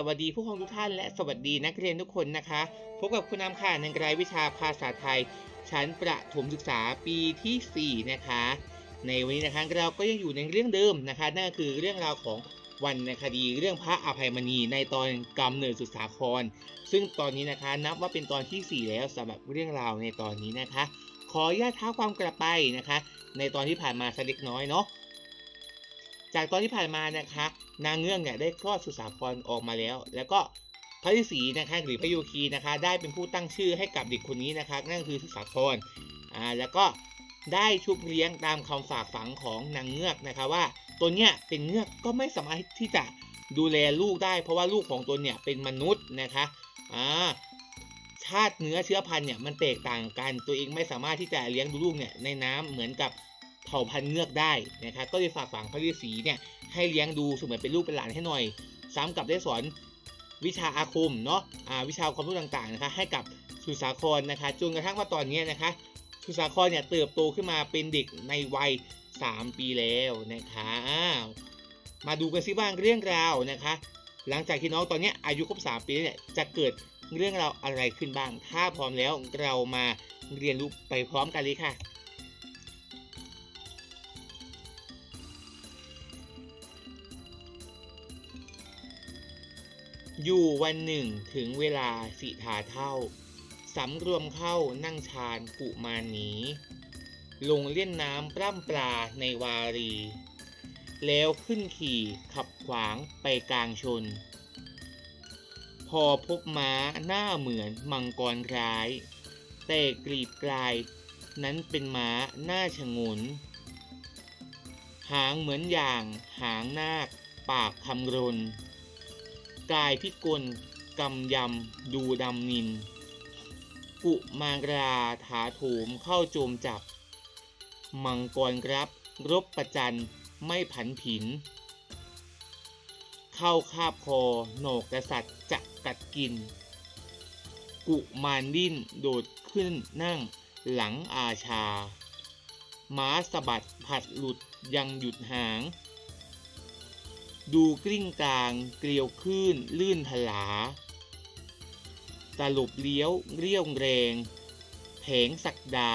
สวัสดีผู้ปกครองทุกท่านและสวัสดีนักเรียนทุกคนนะคะ พบกับคุณน้ำค่ะในรายวิชาภาษาไทย ชั้นประถมศึกษาปีทีสี่ 4 นะคะ ในวันนี้นะคะเราก็ยังอยู่ในเรื่องเดิมนะคะ นั่นก็คือเรื่องราวของวรรณคดีเรื่องพระอภัยมณีในตอนกำเนิดสุสาคร ซึ่งตอนนี้นะคะนับว่าเป็นตอนทีสี่4 แล้วสำหรับเรื่องราวในตอนนี้นะคะ ขออนุญาตท้าความกลับไปนะคะ ในตอนที่ผ่านมาสักเล็กน้อยเนาะ จากตอนที่ผ่านมานะคะนางเงือกเนี่ยได้คลอดสุสาครออกมาแล้ว แล้วก็พระฤาษีนะคะหรือพระโยคีนะคะ ได้เป็นผู้ตั้งชื่อให้กับเด็กคนนี้นะคะนั่นคือสุสาครอ่าแล้วก็ได้ชุบเลี้ยงตามคำฝากฝังของนางเงือกนะคะว่าตัวเนี้ยเป็นเงือกก็ไม่สามารถที่จะดูแลลูกได้ เพราะว่าลูกของตัวเนี่ยเป็นมนุษย์นะคะอ่าชาติเนื้อเชื้อพันธุ์เนี่ยมันแตกต่างกัน ตัวเองไม่สามารถที่จะเลี้ยงดูลูกเนี่ยในน้ำเหมือนกับ เผ่าพันธุ์เงือกได้นะครับก็เลยฝากฝังพระฤาษีเนี่ยให้เลี้ยงดูเสมือนเป็นลูกเป็นหลานให้หน่อย ซ้ำกับได้สอนวิชาอาคมเนาะอ่าวิชาความรู้ต่างๆนะคะให้กับสุสาครนะคะจนกระทั่งว่าตอนนี้นะคะสุสาครเนี่ยเติบโตขึ้นมาเป็นเด็กในวัย 3 ปีแล้วนะคะมาดูกันซิว่างเรื่องราวนะคะ หลังจากที่น้องตอนนี้อายุครบ 3 ปีเนี่ยจะเกิดเรื่องราวอะไรขึ้นบ้าง ถ้าพร้อมแล้วเรามาเรียนรู้ไปพร้อมกันเลยค่ะ อยู่วันหนึ่งถึงเวลาสิทาเท่า สำรวมเข้านั่งชานกุมาหนีลงเล่นน้ำปล้ำปลาในวารี แล้วขึ้นขี่ขับขวางไปกลางชน พอพบม้าหน้าเหมือนมังกรร้าย แต่กรีบกลายนั้นเป็นม้าหน้าชงน หางเหมือนอย่างหางนาคปากคำรน กายพิกลกำยำดูดำนิน กุมารราถาโถมเข้าโจมจับ มังกรรับรบประจันไม่ผันผิน เข้าคาบคอโหนกกษัตริย์จะกัดกิน กุมารดิ้นโดดขึ้นนั่งหลังอาชา ม้าสะบัดผัดหลุดยังหยุดหาง ดูกลิ้งกลาง เกลียวคลื่น ลื่นทลา ตลบเลี้ยวเรียวแรง แผงสักดา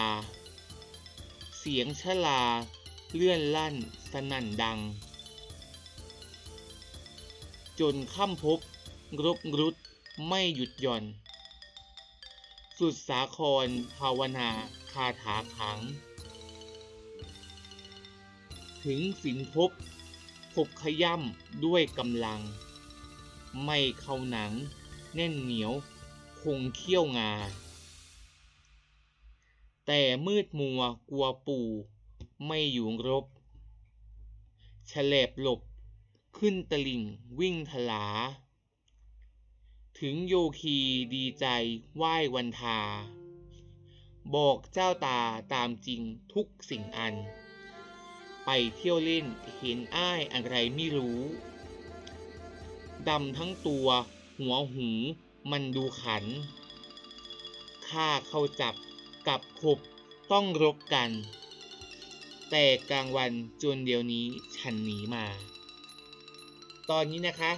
เสียงชลา เลื่อนลั่น สนั่นดัง จนค่ำพบรบรุดไม่หยุดหย่อน สุดสาครภาวนาคาถาขัง ถึงสินพบ ขบขย่ำด้วยกำลัง ไม่เข้าหนัง แน่นเหนียว คงเขี้ยวงา แต่มืดมัวกลัวปู่ไม่อยู่รบฉลบหลบ ขึ้นตลิ่งวิ่งทลา ถึงโยคีดีใจไหว้วันทา บอกเจ้าตาตามจริงทุกสิ่งอัน ไปเที่ยวเล่นเห็นอ้ายอะไรไม่รู้ ดำทั้งตัว หัวหูมันดูขัน ข้าเข้าจับกับขบต้องรบกัน แต่กลางวันจนเดี๋ยวนี้ฉันหนีมา ตอนนี้นะคะ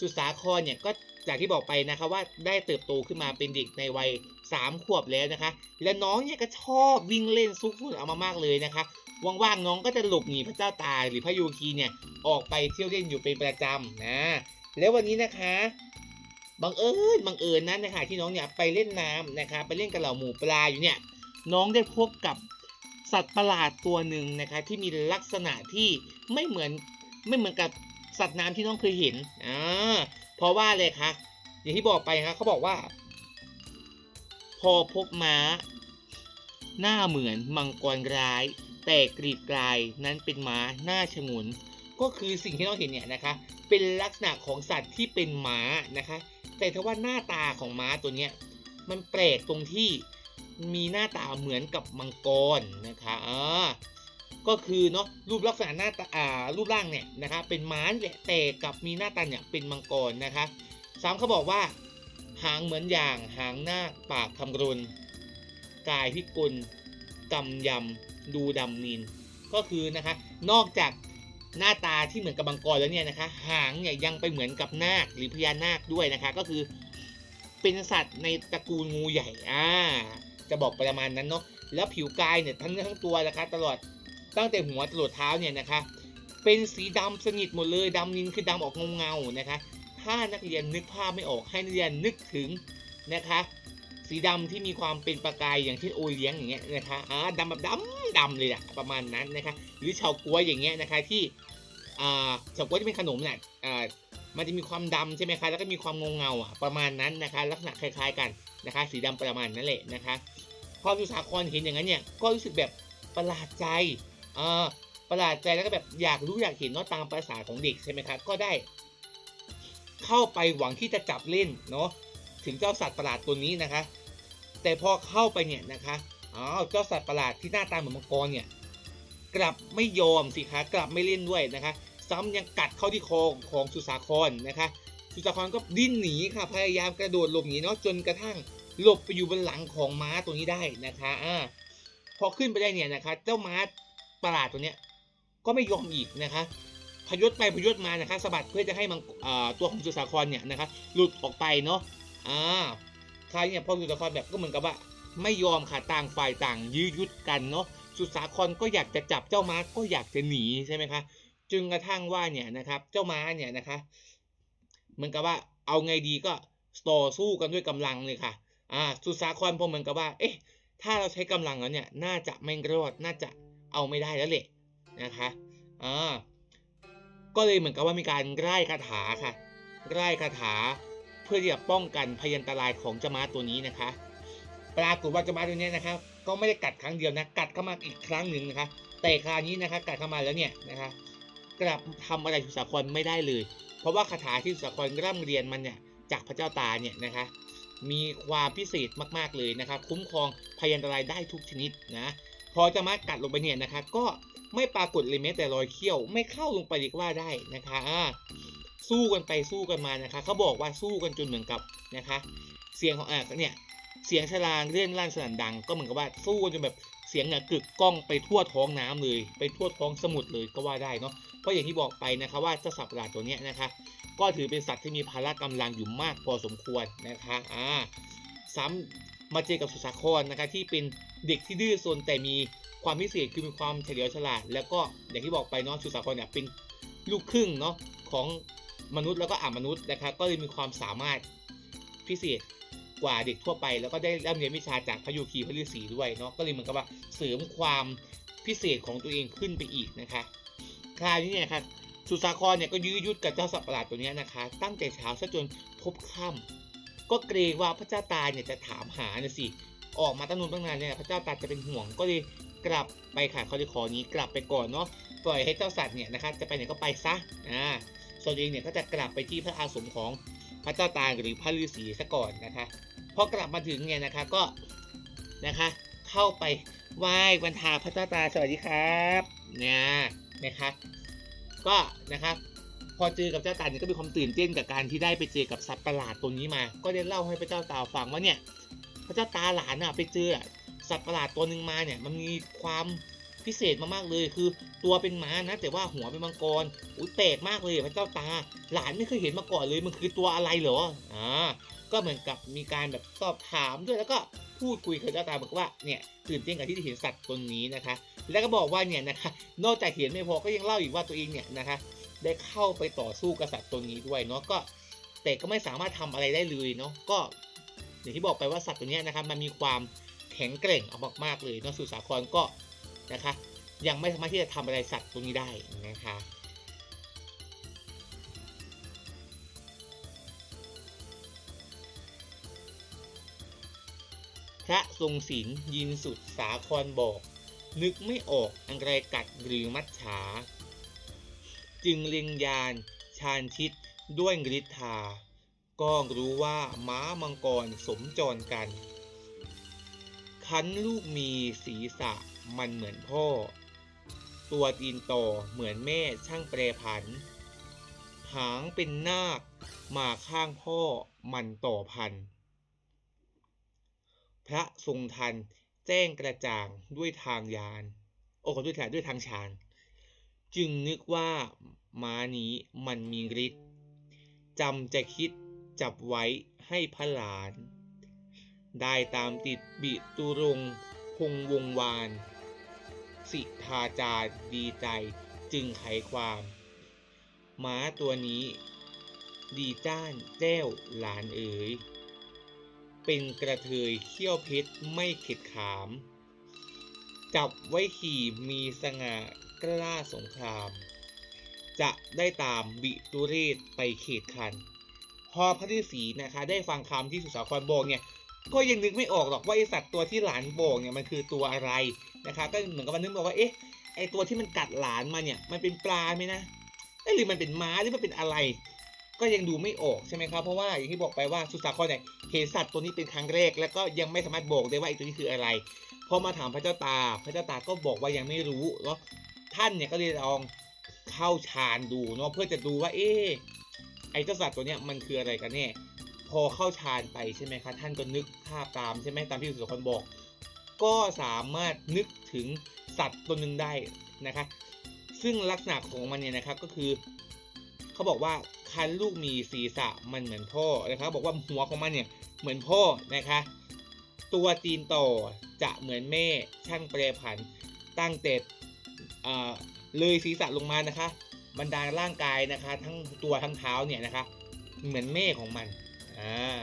สุสาครเนี่ยก็จากที่บอกไปนะคะว่าได้เติบโตขึ้นมาเป็นเด็กในวัยสามขวบแล้วนะคะ และน้องเนี่ยก็ชอบวิ่งเล่นซุกฝุ่นเอามามากเลยนะคะ ว่างๆน้องก็จะหลบหนีพระเจ้าตายหรือพระโยคีเนี่ยออกไปเที่ยวเล่นอยู่เป็นประจำนะ แล้ววันนี้นะคะบังเอิญบังเอิญนั้นนะคะที่น้องเนี่ยไปเล่นน้ำนะคะไปเล่นกับเหล่าหมูปลาอยู่เนี่ยน้องได้พบกับสัตว์ประหลาดตัวหนึ่งนะคะที่มีลักษณะที่ไม่เหมือนไม่เหมือนกับสัตว์น้ำที่น้องเคยเห็นอ่าเพราะว่าเลยคะอย่างที่บอกไปครับเขาบอกว่า พอพบม้า หน้าเหมือนมังกรร้าย แต่กรีดกลายนั้นเป็นม้าหน้าฉงน ก็คือสิ่งที่เราเห็นเนี่ยนะคะ เป็นลักษณะของสัตว์ที่เป็นม้านะคะ แต่ถ้าว่าหน้าตาของม้าตัวเนี้ยมันแปลกตรงที่มีหน้าตาเหมือนกับมังกรนะคะอ่าก็คือเนาะรูปลักษณะหน้าตาอ่ารูปร่างเนี่ยนะคะเป็นม้าแหละแต่กับมีหน้าตาเนี่ยเป็นมังกรนะคะสามเขาบอกว่า หางเหมือนอย่างหางหน้าปากคำรนกายพิกลกำยำ ดูดำนินก็คือนะคะนอกจากหน้าตาที่เหมือนกับมังกรแล้วเนี่ยนะคะ หางเนี่ยยังไปเหมือนกับนาคหรือพญานาคด้วยนะคะ ก็คือเป็นสัตว์ในตระกูลงูใหญ่อ่าจะบอกประมาณนั้นเนาะแล้วผิวกายเนี่ยทั้งเนื้อทั้งตัวนะคะ ตลอดตั้งแต่หัวตลอดเท้าเนี่ยนะคะ เป็นสีดำสนิทหมดเลยดำนินคือดำออกเงาๆนะคะ ถ้านักเรียนนึกภาพไม่ออกให้นักเรียนนึกถึงนะคะ สีดำที่มีความเป็นประกายอย่างที่นโอเลี้ยงอย่างเงี้ยนะคะอ่าดำแบบดำดำเลยอะประมาณนั้นนะคะหรือเฉาก๊วยอย่างเงี้ยนะคะที่อ่าเฉาก๊วยที่เป็นขนมเนี่ยอ่ามันจะมีความดำใช่ไหมคะแล้วก็มีความเงาเงาอะประมาณนั้นนะคะลักษณะคล้ายๆกันนะคะสีดำประมาณนั้นแหละนะคะพอสุสาครเห็นอย่างนั้นเนี่ยก็รู้สึกแบบประหลาดใจอ่าประหลาดใจแล้วก็แบบอยากรู้อยากเห็นเนาะตามภาษาของเด็กใช่ไหมคะก็ได้ เข้าไปหวังที่จะจับเล่นเนาะถึงเจ้าสัตว์ประหลาดตัวนี้นะคะ แต่พอเข้าไปเนี่ยนะคะอ้าวเจ้าสัตว์ประหลาดที่หน้าตาเหมือนมังกรเนี่ยกลับไม่ยอมสิคะกลับไม่เล่นด้วยนะคะ ซ้ำยังกัดเข้าที่คอของสุสาครนะคะ สุสาครก็ดิ้นหนีค่ะพยายามกระโดดหลบหนีเนาะจนกระทั่งหลบไปอยู่บนหลังของม้าตัวนี้ได้นะคะอ่าพอขึ้นไปได้เนี่ยนะคะเจ้าม้าประหลาดตัวเนี้ยก็ไม่ยอมอีกนะคะพยศไปพยศมานะคะสะบัดเพื่อจะให้มังอ่าตัวของสุสาครเนี่ยนะคะหลุดออกไปเนาะอ่า คราวนี้เนี่ยพอสุสาครแบบก็เหมือนกับว่า ไม่ยอมค่ะต่างฝ่ายต่างยื้อยุดกันเนาะสุสาครก็อยากจะจับเจ้าม้าก็อยากจะหนีใช่ไหมคะจึงกระทั่งว่าเนี่ยนะครับเจ้าม้าเนี่ยนะคะเหมือนกับว่าเอาไงดีก็ต่อสู้กันด้วยกำลังเลยค่ะอ่าสุสาครพอเหมือนกับว่า เอ๊ะ ถ้าเราใช้กำลังแล้วเนี่ยน่าจะไม่รอดน่าจะเอาไม่ได้แล้วแหละนะคะอ่าก็เลยเหมือนกับว่ามีการไล่คาถาค่ะไล่คาถา พื่อที่จะป้องกันพยันตรายของจม้าตัวนี้นะคะ ปรากฏว่าจม้าตัวนี้นะครับก็ไม่ได้กัดครั้งเดียวนะ กัดเข้ามาอีกครั้งหนึ่งนะคะ แต่คราวนี้นะคะกัดเข้ามาแล้วเนี่ยนะคะกลับทำอะไรสุสาครไม่ได้เลย เพราะว่าคาถาที่สุสาครร่ำเรียนมันเนี่ยจากพระเจ้าตาเนี่ยนะคะมีความพิเศษมากๆเลยนะครับ คุ้มครองพยันตรายได้ทุกชนิดนะพอจะมากัดลงไปเนี่ยนะคะ ก็ไม่ปรากฏเลยแม้แต่รอยเขี้ยว ไม่เข้าลงไปเรีกว่าได้นะคะ สู้กันไปสู้กันมานะคะเขาบอกว่าสู้กันจนเหมือนกับนะคะ เสียงของอ่าเนี่ยเสียงชลางเล่นลั่นสนั่นดัง ก็เหมือนกับว่าสู้กันจนแบบเสียงเนี่ยกึกก้องไปทั่วท้องน้ำเลย ไปทั่วท้องสมุทรเลยก็ว่าได้เนาะเพราะอย่างที่บอกไปนะคะว่าเจ้าสัตว์ประหลาดตัวเนี้ยนะคะ ก็ถือเป็นสัตว์ที่มีพละกำลังอยู่มากพอสมควรนะคะอ่าซ้ำมาเจอกับสุสาครนะคะที่เป็นเด็กที่ดื้อซนแต่มีความพิเศษคือมีความเฉลียวฉลาด แล้วก็อย่างที่บอกไปเนาะสุสาครเนี่ยเป็นลูกครึ่งเนาะของ มนุษย์แล้วก็อ่ามนุษย์นะคะก็เลยมีความสามารถพิเศษกว่าเด็กทั่วไป แล้วก็ได้ร่ำเรียนวิชาจากพระยูคีพระฤาษีด้วยเนาะก็เลยเหมือนกับว่าเสริมความพิเศษของตัวเองขึ้นไปอีกนะคะคราวนี้เนี่ยครับสุสาครเนี่ยก็ยื้อยุดกับเจ้าสัตว์ประหลาดตัวนี้นะคะ ตั้งแต่เช้าซะจนพบค่ำก็เกรงว่าพระเจ้าตาเนี่ยจะถามหาน่ะสิออกมาตั้งนานตั้งนานเนี่ยพระเจ้าตาจะเป็นห่วงก็เลยกลับไปค่ะเขาจะขอนี้กลับไปก่อนเนาะปล่อยให้เจ้าสัตว์เนี่ยนะคะจะไปไหนก็ไปซะอ่า ส่วนเองเนี่ยก็จะกลับไปที่พระอาสมของพระเจ้าตาหรือพระฤาษีซะก่อนนะคะพอกลับมาถึงเนี่ยนะคะก็นะคะ เข้าไปไหว้บรรทาพระเจ้าตาสวัสดีครับเนี่ยนะคะ ก็นะครับพอเจอกับเจ้าตาเนี่ยก็มีความตื่นเต้นกับการที่ได้ไปเจอกับสัตว์ประหลาดตัวนี้มา ก็ได้เล่าให้พระเจ้าตาฟังว่าเนี่ยพระเจ้าตาหลานอะไปเจอสัตว์ประหลาดตัวหนึ่งมาเนี่ยมันมีความ พิเศษมากๆเลยคือตัวเป็นม้านะ แต่ว่าหัวเป็นมังกรอุ้ยแปลกมากเลยพระเจ้าตา หลานไม่เคยเห็นมาก่อนเลยมันคือตัวอะไรเหรออ่าก็เหมือนกับมีการแบบสอบถามด้วยแล้วก็พูดคุยกับเจ้าตาบอกว่าเนี่ยตื่นเต้นกับที่ได้เห็นสัตว์ตัวนี้นะคะ แล้วก็บอกว่าเนี่ยนะคะนอกจากเห็นไม่พอก็ยังเล่าอีกว่าตัวเองเนี่ยนะคะ ได้เข้าไปต่อสู้กับสัตว์ตัวนี้ด้วยเนาะก็ แต่ก็ไม่สามารถทำอะไรได้เลยเนาะก็อย่างที่บอกไปว่าสัตว์ตัวนี้นะครับมันมีความแข็งแกร่งเอามากๆเลยเนาะสุสาครก็ นะคะ ยังไม่สามารถที่จะทำอะไรสัตว์ตัวนี้ได้นะคะพระทรงศิลยินสุดสาครบอก นึกไม่ออกอังไรกัดหรือมัดฉา จึงเล็งยานชาญชิดด้วยฤทธาก็รู้ว่าม้ามังกรสมจรกัน คันลูกมีศีรษะ มันเหมือนพ่อ ตัวตีนต่อเหมือนแม่ช่างแปรผัน หางเป็นนาค มาข้างพ่อมันต่อพัน พระทรงทันแจ้งกระจ่างด้วยทางยาน โอ้ขอด้วยทางด้วยทางชาญจึงนึกว่าม้านี้มันมีฤทธิ์จำจะคิดจับไว้ให้พระหลาน ได้ตามติดบิตุรงคงวงวาน สิทาจาดีใจจึงไขความ ม้าตัวนี้ ดีจ้านแจ้วหลานเอ๋ย เป็นกระเทยเขี้ยวเพชรไม่เข็ดขาม จับไว้ขี่มีสง่ากล้าสงคราม จะได้ตามบิตุเรศไปเขตคัน พอพระฤาษีนะคะ ได้ฟังคำที่สุสาครบอกเนี่ย ก็ยังนึกไม่ออกหรอกว่าไอสัตว์ตัวที่หลานบอกเนี่ยมันคือตัวอะไร นะคะก็เหมือนกับมันนึกบอกว่าเอ๊ะไอตัวที่มันกัดหลานมาเนี่ยมันเป็นปลาไหมนะหรือมันเป็นม้าหรือมันเป็นอะไร ก็ยังดูไม่ออกใช่ไหมครับ เพราะว่าอย่างที่บอกไปว่าสุสาครเนี่ยเห็นสัตว์ตัวนี้เป็นครั้งแรก แล้วก็ยังไม่สามารถบอกได้ว่าไอตัวนี้คืออะไรพอมาถามพระเจ้าตา พระเจ้าตาก็บอกว่ายังไม่รู้เนาะท่านเนี่ยก็เลยลองเข้าฌานดูเนาะเพื่อจะดูว่าเอ๊ะไอเจ้าสัตว์ตัวเนี้ยมันคืออะไรกันแน่พอเข้าฌานไปใช่ไหมคะท่านก็นึกภาพตามใช่ไหมตามที่สุสคนบอก ก็สามารถนึกถึงสัตว์ตัวหนึ่งได้นะคะซึ่งลักษณะของมันเนี่ยนะครับก็คือเขาบอกว่าคันลูกมีศีรษะมันเหมือนพ่อนะครับบอกว่าหัวของมันเนี่ยเหมือนพ่อนะคะ ตัวตีนต่อจะเหมือนแม่ช่างแปรผันตั้งแต่อ่าเลยศีรษะลงมานะคะ บรรดาร่างกายนะคะ ทั้งตัวทั้งเท้าเนี่ยนะคะ เหมือนแม่ของมันอ่า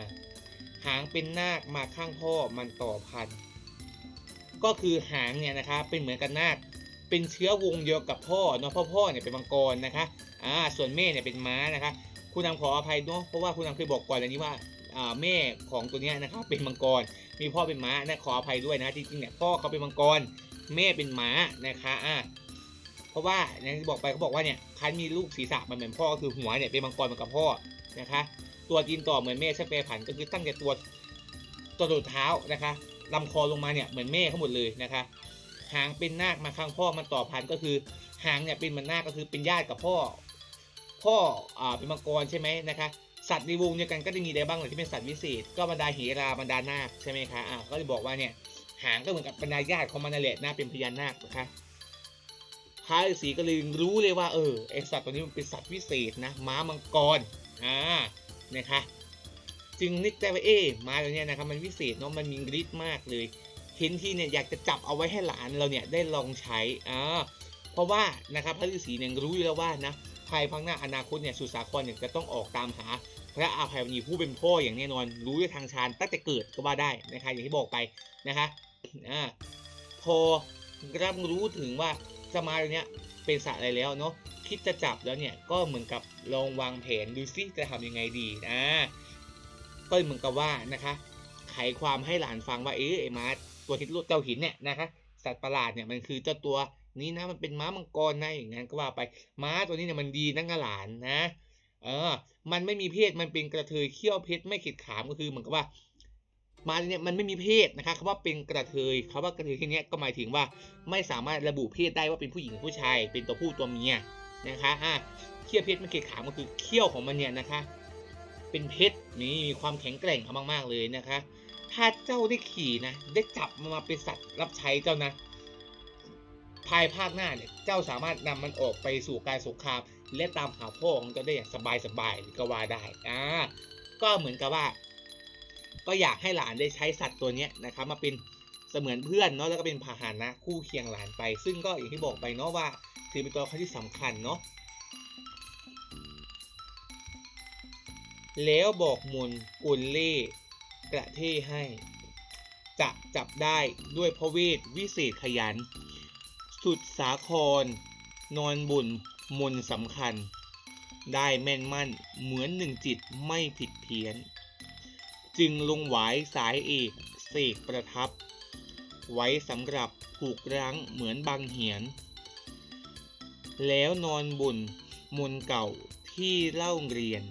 หางเป็นนาคมาข้างพ่อมันต่อพัน ก็คือหางเนี่ยนะคะเป็นเหมือนกันนาคเป็นเชื้อวงเดียวกับพ่อเนาะพ่อพ่อเนี่ยเป็นมังกรนะคะอ่าส่วนแม่เนี่ยเป็นม้านะคะคุณนำขออภัยเนาะเพราะว่าคุณนำเคยบอกก่อนอันนี้ว่าอ่าแม่ของตัวเนี้ยนะคะเป็นมังกร มีพ่อเป็นม้านะขออภัยด้วยนะจริงๆเนี่ยพ่อเขาเป็นมังกรแม่เป็นม้านะคะอ่าเพราะว่าอย่างที่บอกไปเขาบอกว่าเนี่ยคันมีลูกศีรษะมันเหมือนพ่อก็คือหัวเนี่ยเป็นมังกรเหมือนกับพ่อนะคะ ตัวจีนต่อเหมือนแม่ใช่แปรผันก็คือตั้งแต่ตัวตัวสุดเท้านะคะ ลำคอลงมาเนี่ยเหมือนแม่เขาหมดเลยนะคะหางเป็นนาคมาข้างพ่อมันต่อพันก็คือหางเนี่ยเป็นเหมือนนาคก็คือเป็นญาติกับพ่อ พ่ออ่าเป็นมังกรใช่ไหมนะคะสัตว์ในวงเดียวกันก็จะมีอะไรบ้างเลยที่เป็นสัตว์วิเศษ ก็บรรดาเหราบรรดานาคใช่ไหมคะอ่าก็จะบอกว่าเนี่ยหางก็เหมือนกับบรรดาญาติของมันนั่นแหละน่าเป็นพญานาคนะคะพระฤาษีก็เลยรู้เลยว่าเออไอสัตว์ตัวนี้มันเป็นสัตว์วิเศษนะม้ามังกรอ่านะคะ จึงนึกได้ว่าเอ๊มาตัวเนี้ยนะครับมันวิเศษเนาะมันมีฤทธิ์มากเลยเห็นที่เนี่ยอยากจะจับเอาไว้ให้หลานเราเนี่ยได้ลองใช้อ่าเพราะว่านะครับพระฤาษีเนี่ยรู้อยู่แล้วว่านะภายภาคหน้าอนาคตเนี่ยสุสาครเนี่ยจะต้องออกตามหา พระอาภัยมณีผู้เป็นพ่ออย่างแน่นอน รู้ด้วยทางฌานตั้งแต่เกิดก็ว่าได้นะคะอย่างที่บอกไปนะคะอ่าพอรับรู้ถึงว่าจะมาตัวเนี้ยเป็นสัตว์อะไรแล้วเนาะคิดจะจับแล้วเนี่ยก็เหมือนกับลองวางแผนดูซิจะทำยังไงดีนะ ก็เหมือนกับว่านะคะ ไขความให้หลานฟังว่าเอ๊ะไอ้ม้าตัวที่ลูกเจ้าหินเนี่ยนะคะสัตว์ประหลาดเนี่ยมันคือเจ้าตัวนี้นะมันเป็นม้ามังกรนะอย่างนั้นก็ว่าไปม้าตัวนี้เนี่ยมันดีนักหลานนะเออ มันไม่มีเพศมันเป็นกระเทยเขี้ยวเพชรไม่ขีดขามก็คือเหมือนกับว่าม้าเนี่ยมันไม่มีเพศนะคะคำว่าเป็นกระเทยคำว่ากระเทยที่เนี้ยก็หมายถึงว่าไม่สามารถระบุเพศได้ว่าเป็นผู้หญิงผู้ชาย เป็นตัวผู้ตัวเมียนะคะอะเขี้ยวเพชรมันเกล็ดขามก็คือเขี้ยวของมันเนี่ยนะคะ เป็นเพชรนี่มีความแข็งแกร่งเอามากๆเลยนะคะ ถ้าเจ้าได้ขี่นะ ได้จับมันมาเป็นสัตว์รับใช้เจ้านะ ภายภาคหน้าเนี่ยเจ้าสามารถนำมันออกไปสู่การสงคราม และตามหาพ่อของเจ้าได้อย่างสบายๆก็ว่าได้อ่าก็เหมือนกับว่า ก็อยากให้หลานได้ใช้สัตว์ตัวเนี้ยนะครับมาเป็นเสมือนเพื่อนเนาะแล้วก็เป็นพาหนะคู่เคียงหลานไป ซึ่งก็อย่างที่บอกไปเนาะว่าถือเป็นตัวละครที่สำคัญเนาะ แล้วบอกมนกุลเล่กระเทให้ จะจับได้ด้วยพระเวทวิเศษขยัน สุดสาคร นอนบุญมนสำคัญ ได้แม่นมั่นเหมือนหนึ่งจิตไม่ผิดเพี้ยน จึงลงหวายสายเอกเสกประทับ ไว้สำหรับผูกรั้งเหมือนบางเหียน แล้วนอนบุญมนเก่าที่เล่าเรียน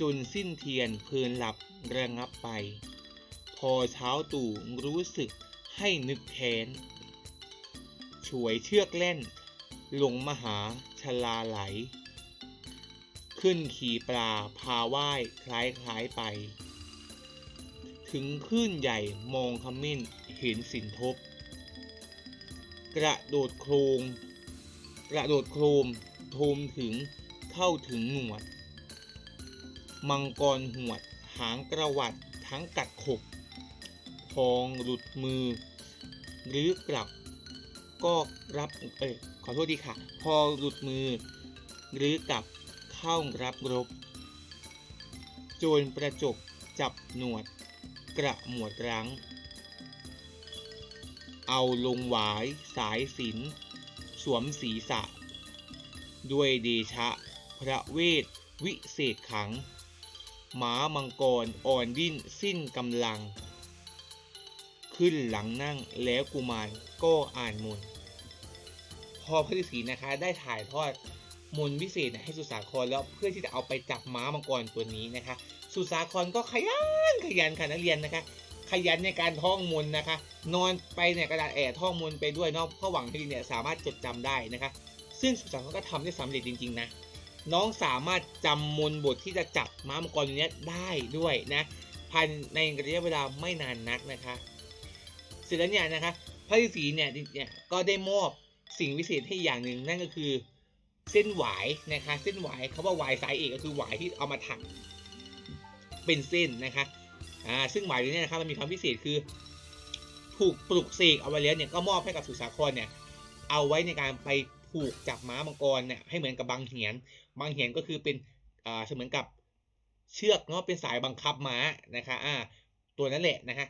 จนสิ้นเทียนเพลินหลับระงับไป พอเช้าตู่รู้สึกให้นึกแค้นช่วยเชือกเล่น ลงมหาชลาไหล ขึ้นขี่ปลาพาว่ายคล้ายคล้ายๆไป ถึงคลื่นใหญ่มองขมิ้นเห็นสินทบ กระโดดโครงกระโดดโครมโทมถึงเข้าถึงหนวด มังกรหวด หางกระวัดทั้งกัดขบพองหลุดมือ หรือกลับ ก็รับเอ้ยขอโทษดีค่ะ พอหลุดมือ หรือกลับเข้ารับรบ โจรประจบจับหนวด กระหมวดรั้ง เอาลงหวายสายสินสวมศีรษะ ด้วยเดชะ พระเวทวิเศษขัง หมามังกรอ่อนดิ้นสิ้นกำลัง ขึ้นหลังนั่งแล้วกุมารก็อ่านมนพอพระฤาษีนะคะได้ถ่ายทอดมนวิเศษให้สุสาครแล้วเพื่อที่จะเอาไปจับม้ามังกรตัวนี้นะคะ สุสาครก็ขยันขยันค่ะนักเรียนนะคะ ขยันในการท่องมนนะคะ นอนไปเนี่ยกระดาษแอบท่องมนไปด้วยเนอกเพื่อหวังที่เนี่ยสามารถจดจำได้นะคะ ซึ่งสุสาครก็ทำได้สำเร็จจริง ๆ นะ น้องสามารถจำมนบทที่จะจับม้ามังกรตัวนี้ได้ด้วยนะภายในระยะเวลาไม่นานนักนะคะ เสร็จแล้วเนี่ยนะคะพระฤาษีเนี่ยเนี่ยก็ได้มอบสิ่งวิเศษให้อย่างหนึ่งนั่นก็คือเส้นหวายนะคะ เส้นหวายเขาว่าหวายสายเอกก็คือหวายที่เอามาถักเป็นเส้นนะคะอ่าซึ่งหวายตัวเนี้นะครับมันมีความพิเศษคือ ถูกปลุกเสกเอาไว้แล้วเนี่ยก็มอบให้กับสุสาครเนี่ยเอาไว้ในการไป ผูกจับม้ามังกรเนี่ยให้เหมือนกับบางเหียน บางเหียนก็คือเป็นอ่าเสมือนกับเชือกเนาะเป็นสายบังคับม้านะคะอ่าตัวนั้นแหละนะคะ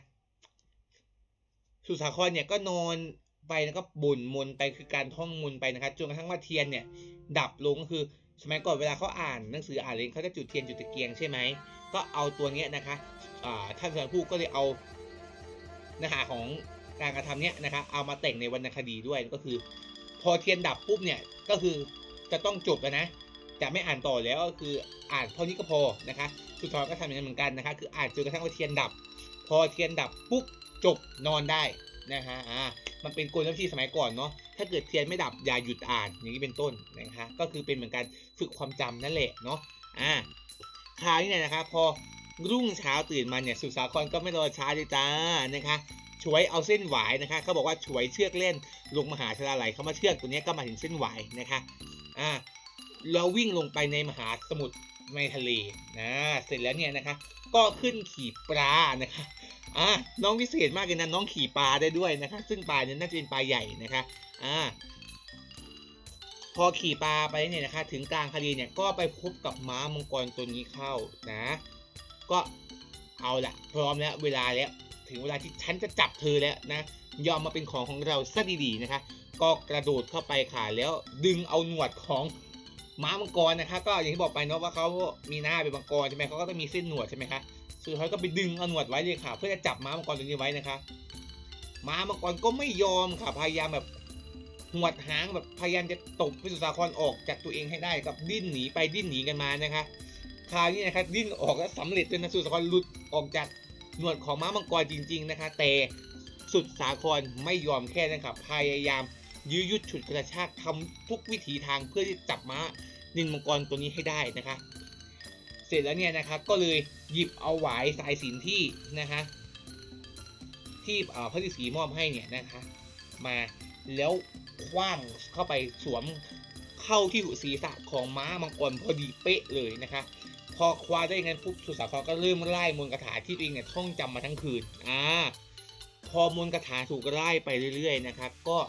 สุสาครเนี่ยก็นอนไปแล้วก็บ่นมนไปคือการท่องมนไปนะครับจนกระทั่งว่าเทียนเนี่ยดับลงก็คือสมัยก่อนเวลาเขาอ่านหนังสืออ่านเรียนเขาจะจุดเทียนจุดตะเกียงใช่ไหมก็เอาตัวเนี้ยนะคะอ่าท่านสารผู้ก็เลยเอาเนื้อหาของการกระทำเนี้ยนะคะเอามาแต่งในวรรณคดีด้วยก็คือ พอเทียนดับปุ๊บเนี่ยก็คือจะต้องจบแล้วนะจะไม่อ่านต่อแล้วก็คืออ่านเท่านี้ก็พอนะคะสุดท้ายก็ทำอย่างนั้นเหมือนกันนะคะคืออ่านจนกระทั่งว่าเทียนดับ พอเทียนดับปุ๊บจบนอนได้นะฮะอ่ามันเป็นกลวิธีสมัยก่อนเนาะถ้าเกิดเทียนไม่ดับอย่าหยุดอ่านอย่างนี้เป็นต้นนะคะก็คือเป็นเหมือนการฝึกความจำนั่นแหละเนาะอ่าคราวนี้เนี่ยนะคะพอรุ่งเช้าตื่นมาเนี่ยสุสาครก็ไม่รอช้าเลยจ้านะคะ ช่วยเอาเส้นหวายนะคะเขาบอกว่าช่วยเชือกเล่นลงมหาชลาลัยเขามาเชือกตัวนี้ก็มาถึงเส้นหวายนะคะอ่าเราวิ่งลงไปในมหาสมุทรในทะเลนะเสร็จแล้วเนี่ยนะคะ ก็ขึ้นขี่ปลานะคะอ่าน้องพิเศษมากเลยนะน้องขี่ปลาได้ด้วยนะคะ ซึ่งปลาเนี่ยน่าจะเป็นปลาใหญ่นะคะอ่าพอขี่ปลาไปเนี่ยนะคะ ถึงกลางทะเลเนี่ยก็ไปพบกับม้ามังกรตัวนี้เข้านะ ก็เอาละพร้อมแล้วเวลาแล้ว ถึงเวลาที่ฉันจะจับเธอแล้วนะยอมมาเป็นของของเราซะดีๆนะคะ ก็กระโดดเข้าไปค่ะแล้วดึงเอาหนวดของม้ามังกรนะคะก็อย่างที่บอกไปเนาะว่าเขามีหน้าเป็นมังกรใช่ไหมเขาก็ต้องมีเส้นหนวดใช่ไหมคะสุดท้ายก็ไปดึงเอาหนวดไว้เลยค่ะ เพื่อจะจับม้ามังกรตัวนี้ไว้นะคะม้ามังกรก็ไม่ยอมค่ะพยายามแบบหวดหางแบบพยายามจะตบพิสุสาครออกจากตัวเองให้ได้กับดิ้นหนีไปดิ้นหนีกันมานะคะคราวนี้นะคะดิ้นออกแล้วสำเร็จจนนะสุสาครหลุดออกจาก หนวดของม้ามังกรจริง ๆ นะคะ แต่สุดสาครไม่ยอมแค่นั้นค่ะพยายามยื้อยุดฉุดกระชากทำทุกวิถีทางเพื่อที่จับม้านินมังกรตัวนี้ให้ได้นะคะ เสร็จแล้วเนี่ยนะคะก็เลยหยิบเอาหวายสายสินที่นะคะที่พระฤาษีมอบให้เนี่ยนะคะมาแล้วคว้างเข้าไปสวมเข้าที่ศีรษะของม้ามังกรพอดีเป๊ะเลยนะคะ พอคว้าได้งั้นปุ๊บสุสาครก็เริ่มไล่มนต์คาถาที่ตัวเองเนี่ยท่องจำมาทั้งคืนอ่าพอมนต์คาถาถูกไล่ไปเรื่อยๆนะคะก็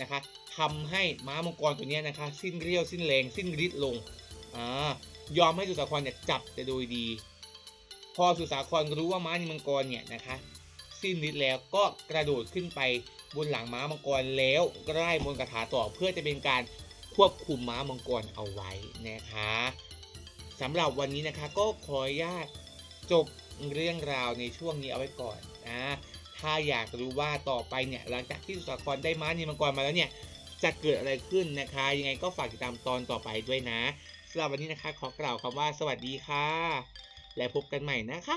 นะคะทำให้ม้ามังกรตัวนี้นะคะสิ้นเรี่ยวสิ้นแรงสิ้นฤทธิ์ลงอ่ายอมให้สุสาครเนี่ยจับแต่โดยดี พอสุสาครรู้ว่าม้ามังกรเนี่ยนะคะสิ้นฤทธิ์แล้วก็กระโดดขึ้นไปบนหลังม้ามังกรแล้วไล่มนต์คาถาต่อเพื่อจะเป็นการควบคุมม้ามังกรเอาไว้นะคะ สำหรับวันนี้นะคะก็ขออนุญาตจบเรื่องราวในช่วงนี้เอาไว้ก่อนนะถ้าอยากรู้ว่าต่อไปเนี่ยหลังจากที่สุสากรได้ม้านิมังกรมาแล้วเนี่ยจะเกิดอะไรขึ้นนะคะ ยังไงก็ฝากติดตามตอนต่อไปด้วยนะสำหรับวันนี้นะคะขอกล่าวคำว่าสวัสดีค่ะ และพบกันใหม่นะคะ